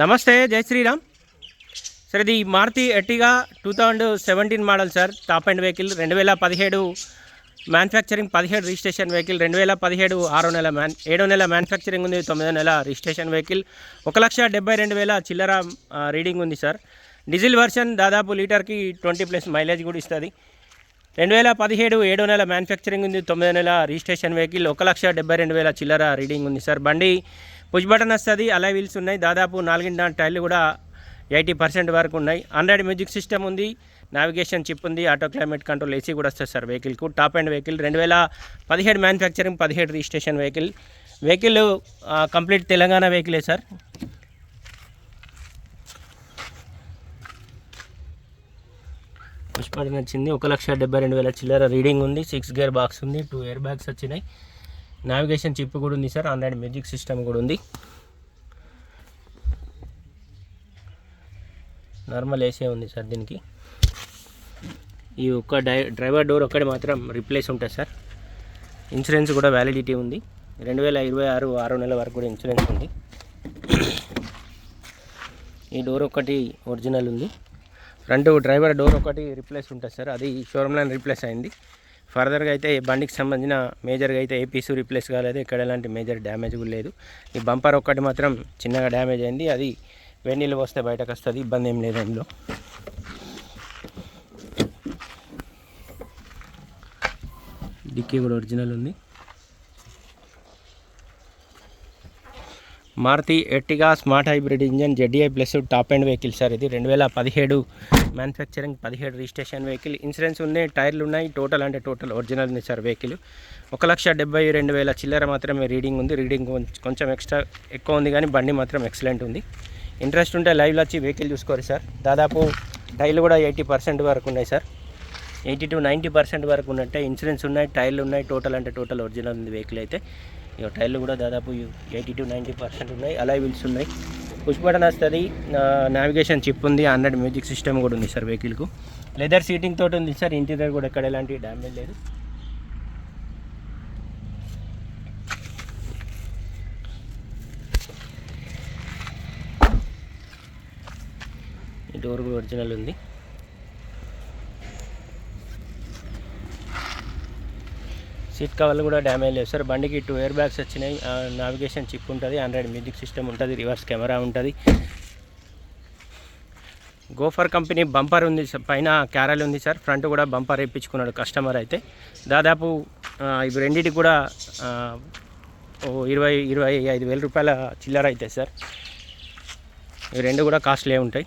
నమస్తే జై శ్రీరామ్. సార్ ఇది Maruti Ertiga two thousand seventeen model sir. Top end vehicle రెండు వేల పదిహేడు మ్యానుఫ్యాక్చరింగ్ పదిహేడు రిజిస్ట్రేషన్ వెహికల్ రెండు వేల పదిహేడు ఆరో నెల మ్యాన్ ఏడో నెల మ్యానుఫ్యాక్చరింగ్ ఉంది తొమ్మిదో నెల రిజిస్ట్రేషన్ వెహికల్ ఒక లక్ష డెబ్బై రెండు వేల చిల్లర రీడింగ్ ఉంది సార్. డీజిల్ వర్షన్ దాదాపు లీటర్కి ట్వంటీ ప్లస్ మైలేజ్ కూడా ఇస్తుంది. రెండు వేల పదిహేడు ఏడో నెల మ్యానుఫ్యాక్చరింగ్ ఉంది తొమ్మిదో నెల రిజిస్ట్రేషన్ వెహికల్ ఒక లక్ష డెబ్బై రెండు వేల చిల్లర రీడింగ్ ఉంది సార్. బండి పుష్ బటన్ వస్తుంది అలా వీల్స్ ఉన్నాయి. దాదాపు నాలుగింటి టైర్లు కూడా ఎయిటీ పర్సెంట్ వరకు ఉన్నాయి. ఆండ్రాయిడ్ మ్యూజిక్ సిస్టమ్ ఉంది నావిగేషన్ చిప్ ఉంది ఆటో క్లైమేట్ కంట్రోల్ ఏసీ కూడా వస్తుంది సార్ వెహికల్కు. టాప్ అండ్ వెహికల్ రెండు వేల పదిహేడు మ్యానుఫ్యాక్చరింగ్ పదిహేడు registration vehicle vehicle complete Telangana వెహికలే sir? Push వచ్చింది ఒక లక్ష డెబ్బై రెండు వేల చిల్లర రీడింగ్ ఉంది సిక్స్ గేర్ బాక్స్ ఉంది టూ ఇయర్ బ్యాగ్స్ వచ్చినాయి. నావిగేషన్ చిప్ కూడా ఉంది సార్ ఆండ్రాయిడ్ మ్యూజిక్ సిస్టమ్ కూడా ఉంది. నార్మల్ ఏసీ ఉంది సార్ దీనికి. ఈ ఒక్క డై డ్రైవర్ డోర్ ఒక్కటి మాత్రం రిప్లేస్ ఉంటుంది సార్ ఇన్సూరెన్స్ కూడా వ్యాలిడిటీ ఉంది. రెండు వేల ఇరవై ఆరు ఆరో నెల వరకు కూడా ఇన్సూరెన్స్ ఉంది. ఈ డోర్ ఒకటి ఒరిజినల్ ఉంది. ఫ్రంట్ డ్రైవర్ డోర్ ఒకటి రిప్లేస్ ఉంటుంది సార్ అది షోరూమ్లో రిప్లేస్ అయింది. ఫర్దర్గా అయితే ఈ బండికి సంబంధించిన మేజర్గా అయితే ఏ పీసు రీప్లేస్ కాలేదు. ఇక్కడ ఎలాంటి మేజర్ డ్యామేజ్ కూడా లేదు. ఈ బంపర్ ఒక్కటి మాత్రం చిన్నగా డ్యామేజ్ అయింది. అది వెన్నీళ్ళు వస్తే బయటకు వస్తుంది. ఇబ్బంది ఏం లేదు అందులో. డిక్కీ కూడా ఒరిజినల్ ఉంది. Maruti Ertiga smart hybrid engine ZDI plus top end vehicle sir ఇది. రెండు వేల పదిహేడు మ్యానుఫ్యాక్చరింగ్ పదిహేడు రిజిస్ట్రేషన్ వెహికల్. ఇన్సూరెన్స్ ఉన్నాయి టైర్లు ఉన్నాయి టోటల్ అంటే టోటల్ ఒరిజినల్ ఉంది సార్ వెహికల్. ఒక లక్ష డెబ్బై రెండు వేల చిల్లర మాత్రమే రీడింగ్ ఉంది. రీడింగ్ కొంచెం- కొంచెం ఎక్స్ట్రా ఎక్కువ ఉంది కానీ బండి మాత్రం ఎక్సలెంట్ ఉంది. ఇంట్రెస్ట్ ఉంటే లైవ్లో వచ్చి వెహికల్ చూసుకోరు సార్. దాదాపు టైర్లు కూడా ఎయిటీ పర్సెంట్ వరకు ఉన్నాయి sir. Eighty to ninety percent వరకు ఉన్నట్టే ఇన్సూరెన్స్ ఉన్నాయి టైర్లు ఉన్నాయి టోటల్ అంటే టోటల్ ఒరిజినల్ ఉంది వెహికల్ అయితే. ఇక టైర్లు కూడా దాదాపు ఎయిటీ టు నైంటీ పర్సెంట్ ఉన్నాయి. అలా వీల్స్ ఉన్నాయి. పుష్ బటన్ వస్తుంది నావిగేషన్ చిప్ ఉంది హండ్రెడ్ మ్యూజిక్ సిస్టమ్ కూడా ఉంది సార్ వెహికల్కు లెదర్ సీటింగ్ తోటి ఉంది సార్ ఇంటీరియర్ కూడా ఎక్కడ ఎలాంటి డ్యామేజ్ లేదు. ఈ డోర్ కూడా ఒరిజినల్ ఉంది. సీట్ కవర్లు కూడా డ్యామేజ్ లేవు సార్ బండికి టూ ఇయర్ బ్యాగ్స్ వచ్చినాయి. నావిగేషన్ చిప్ ఉంటుంది ఆండ్రాయిడ్ మ్యూజిక్ సిస్టమ్ ఉంటుంది రివర్స్ కెమెరా ఉంటుంది. గోఫర్ కంపెనీ బంపర్ ఉంది సార్ పైన క్యారల్ ఉంది సార్. ఫ్రంట్ కూడా బంపర్ వేయించుకున్నాడు కస్టమర్ అయితే. దాదాపు ఇవి రెండింటికి కూడా ఓ ఇరవై ఇరవై ఐదు వేల రూపాయల చిల్లర అవుతాయి సార్. ఇవి రెండు కూడా కాస్ట్లీ ఉంటాయి.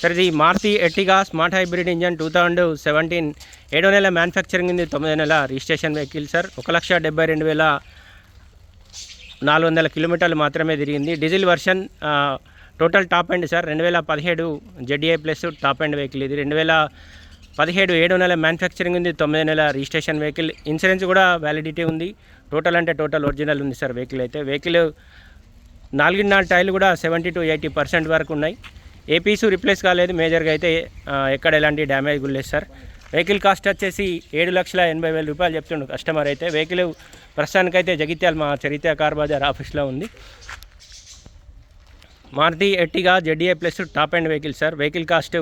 సార్ ఇది Maruti Ertiga smart hybrid engine two thousand seventeen ఏడో నెల మ్యానుఫ్యాక్చరింగ్ ఉంది తొమ్మిదో నెల రిజిస్ట్రేషన్ వెహికల్ సార్ ఒక లక్ష డెబ్బై రెండు వేల నాలుగు వందల కిలోమీటర్లు మాత్రమే తిరిగింది. Diesel version total top end sir రెండు వేల పదిహేడు ZA plus top end vehicle ఇది. రెండు వేల పదిహేడు ఏడో నెల మ్యానుఫ్యాక్చరింగ్ ఉంది తొమ్మిదో నెల రిజిస్ట్రేషన్ వెహికల్ ఇన్సూరెన్స్ కూడా వ్యాలిడిటీ ఉంది. టోటల్ అంటే టోటల్ ఒరిజినల్ ఉంది సార్ వెహికల్ అయితే. వెహికల్ నాలుగున్నర టైర్లు కూడా సెవెంటీ టు ఎయిటీ పర్సెంట్ వరకు ఉన్నాయి. ఏ పీసు రిప్లేస్ కాలేదు. మేజర్గా అయితే ఎక్కడ ఎలాంటి డ్యామేజ్ కూడా లేదు సార్ వెహికల్ కాస్ట్ వచ్చేసి ఏడు లక్షల ఎనభై వేల రూపాయలు చెప్తుండు కస్టమర్ అయితే. వెహికల్ ప్రస్తుతానికైతే జగిత్యాల మా చరిత్ర కార్ బజార్ ఆఫీస్లో ఉంది. Maruti Ertiga ZDA plus top end vehicle sir. Vehicle cost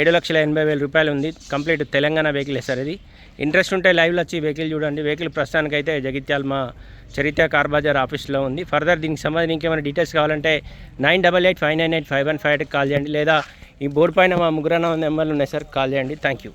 ఏడు లక్షల ఎనభై వేల రూపాయలు ఉంది. కంప్లీట్ తెలంగాణ వెహికలే సార్ ఇది. ఇంట్రెస్ట్ ఉంటే లైవ్లో వచ్చి వెహికల్ చూడండి. వెహికల్ ప్రస్తుతానికైతే జగిత్యాల మా చరిత్ర కార్ బజార్ ఆఫీస్లో ఉంది. ఫర్దర్ దీనికి సంబంధించి ఇంకేమైనా డీటెయిల్స్ కావాలంటే nine double eight five nine eight five one five ఎయిట్కి కాల్ చేయండి. లేదా ఈ బోర్డు పైన మా ముగ్గురన్న నెంబర్లు ఉన్నాయి సార్ కాల్ చేయండి. Thank you.